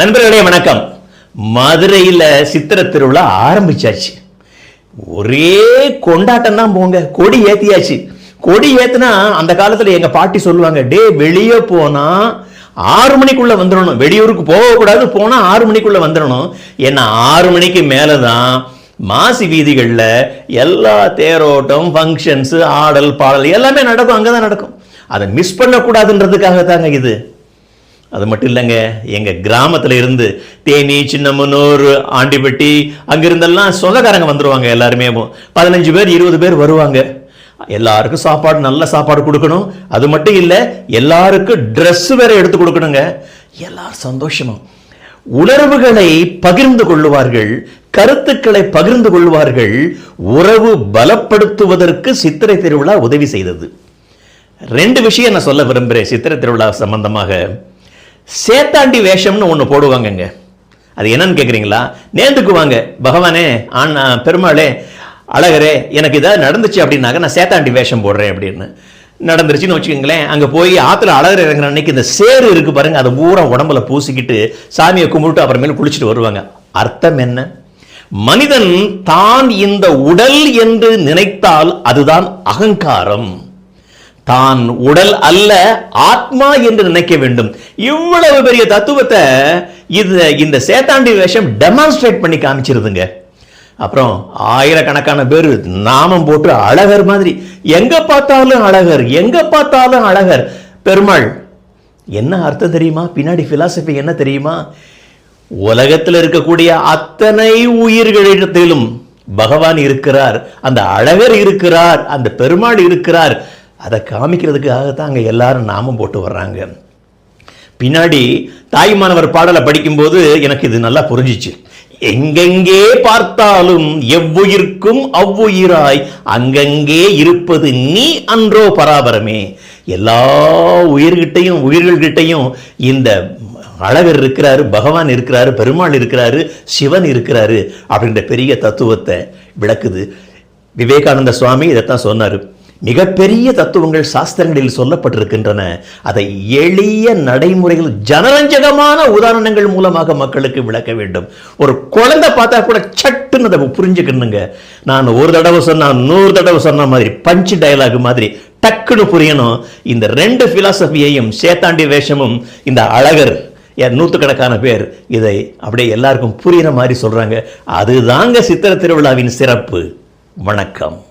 நண்பர்களே வணக்கம். மதுரையில் சித்திர திருவிழா ஆரம்பிச்சாச்சு. ஒரே கொண்டாட்டம் தான் போங்க. கொடி ஏத்தியாச்சு. கொடி ஏற்றுனா அந்த காலத்தில் எங்க பாட்டி சொல்லுவாங்க டே வெளியே போனா ஆறு மணிக்குள்ள வந்துடணும். வெளியூருக்கு போகக்கூடாது போனா ஆறு மணிக்குள்ள வந்துடணும். ஏன்னா ஆறு மணிக்கு மேலே தான் மாசி வீதிகளில் எல்லா தேரோட்டம் ஃபங்க்ஷன்ஸு ஆடல் பாடல் எல்லாமே நடக்கும். அங்கே தான் நடக்கும். அதை மிஸ் பண்ணக்கூடாதுன்றதுக்காக தாங்க இது. அது மட்டும் இல்லைங்க எங்கள் கிராமத்தில் இருந்து தேனி சின்னமனூர் ஆண்டிப்பட்டி அங்கிருந்தெல்லாம் சொந்தக்காரங்க வந்துருவாங்க எல்லாருமே. பதினஞ்சு பேர் இருபது பேர் வருவாங்க. எல்லாருக்கும் சாப்பாடு நல்ல சாப்பாடு கொடுக்கணும். அது மட்டும் இல்லை எல்லாருக்கும் ட்ரெஸ் வேற எடுத்து கொடுக்கணுங்க. எல்லாரும் சந்தோஷமும். உணர்வுகளை பகிர்ந்து கொள்ளுவார்கள் கருத்துக்களை பகிர்ந்து கொள்வார்கள் உறவு பலப்படுத்துவதற்கு சித்திரை திருவிழா உதவி செய்தது. ரெண்டு விஷயம் நான் சொல்ல விரும்புகிறேன் சித்திரை திருவிழா சம்பந்தமாக. சேத்தாண்டி வேஷம்னு ஒன்று போடுவாங்கங்க. அது என்னன்னு கேட்குறீங்களா நேர்ந்துக்குவாங்க பகவானே ஆனா பெருமாளே அழகரே எனக்கு இதாக நடந்துச்சு அப்படின்னாக்க நான் சேத்தாண்டி வேஷம் போடுறேன் அப்படின்னு. நடந்துருச்சுன்னு வச்சுக்கோங்களேன் அங்கே போய் ஆற்றுல அழகர் இறங்குற அன்னைக்கு இந்த சேரு இருக்கு பாருங்க அதை பூரா உடம்புல பூசிக்கிட்டு சாமியை கும்பிட்டு அப்புறமேல குளிச்சுட்டு வருவாங்க. அர்த்தம் என்ன? மனிதன் தான் இந்த உடல் என்று நினைத்தால் அதுதான் அகங்காரம். தான் உடல் அல்ல ஆத்மா என்று நினைக்க வேண்டும். இவ்வளவு பெரிய தத்துவத்தை இது இந்த சேத்தாண்டி வேஷம் டெமான்ஸ்ட்ரேட் பண்ணி காமிச்சிருதுங்க. அப்புறம் ஆயிரக்கணக்கான பேர் நாமம் போட்டு அழகர் மாதிரி. எங்க பார்த்தாலும் அழகர் எங்க பார்த்தாலும் அழகர். பெருமாள் என்ன அர்த்தம் தெரியுமா? பின்னாடி பிலாசபி என்ன தெரியுமா? உலகத்தில் இருக்கக்கூடிய அத்தனை உயிர்களிடத்திலும் பகவான் இருக்கிறார் அந்த அழகர் இருக்கிறார் அந்த பெருமாள் இருக்கிறார். அதை காமிக்கிறதுக்காக தான் அங்கே எல்லாரும் நாமம் போட்டு வர்றாங்க. பின்னாடி தாய்மானவர் பாடலை படிக்கும்போது எனக்கு இது நல்லா புரிஞ்சிச்சு. எங்கெங்கே பார்த்தாலும் எவ்வுயிர்க்கும் அவ்வுயிராய் அங்கங்கே இருப்பது நீ அன்றோ பராபரமே. எல்லா உயிர்கிட்டையும் உயிர்கள்கிட்டையும் இந்த அழகர் இருக்கிறாரு பகவான் இருக்கிறாரு பெருமாள் இருக்கிறாரு சிவன் இருக்கிறாரு அப்படின்ற பெரிய தத்துவத்தை விளக்குது. விவேகானந்த சுவாமி இதைத்தான் சொன்னார். மிகப்பெரிய தத்துவங்கள் சாஸ்திரங்களில் சொல்லப்பட்டிருக்கின்றன. அதை எளிய நடைமுறைகள் ஜனரஞ்சகமான உதாரணங்கள் மூலமாக மக்களுக்கு விளக்க வேண்டும். ஒரு குழந்தை பார்த்தா கூட சட்டுன்னு அதை புரிஞ்சுக்கணுங்க. நான் ஒரு தடவை சொன்னால் நூறு தடவை சொன்ன மாதிரி பஞ்சு டயலாக் மாதிரி டக்குன்னு புரியணும். இந்த ரெண்டு பிலாசபியையும் சேத்தாண்டி வேஷமும் இந்த அழகர் நூற்றுக்கணக்கான பேர் இதை அப்படியே எல்லாருக்கும் புரிகிற மாதிரி சொல்றாங்க. அதுதாங்க சித்திர திருவிழாவின் சிறப்பு. வணக்கம்.